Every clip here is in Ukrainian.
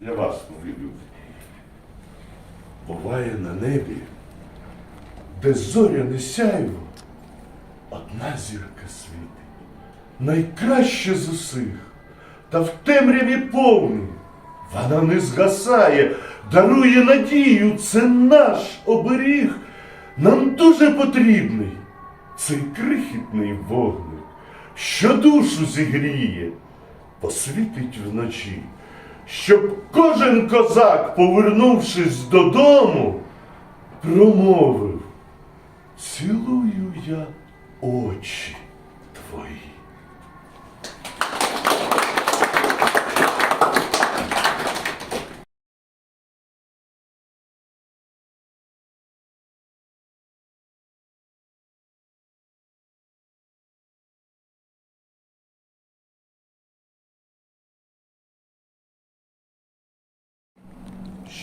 Для вас, мої люди. Буває на небі, де зоряне сяйво, одна зірка світить, найкраще з усіх, та в темряві повній вона не згасає, дарує надію, це наш оберіг, нам дуже потрібний цей крихітний вогник, що душу зігріє, посвітить вночі, щоб кожен козак, повернувшись додому, промовив, цілую я очі твої.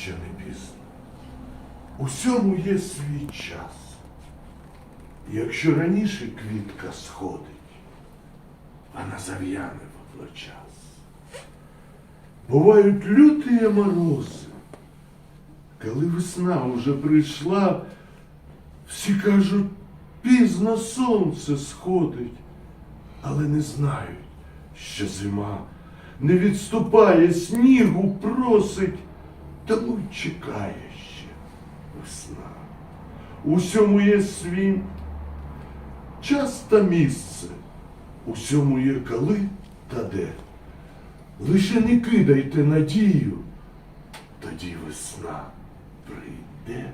Ще не пізно. Усьому є свій час. Якщо раніше квітка сходить, вона зав'яне водночас. Бувають люті морози. Коли весна уже прийшла, всі кажуть, пізно сонце сходить, але не знають, що зима не відступає, снігу просить, тому й чекає ще весна. Усьому є свій час та місце, усьому є коли та де. Лише не кидайте надію, тоді весна прийде.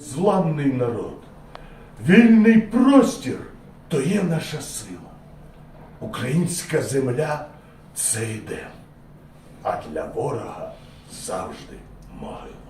Зламний народ, вільний простір то є наша сила. Українська земля це йде, а для ворога завжди могила.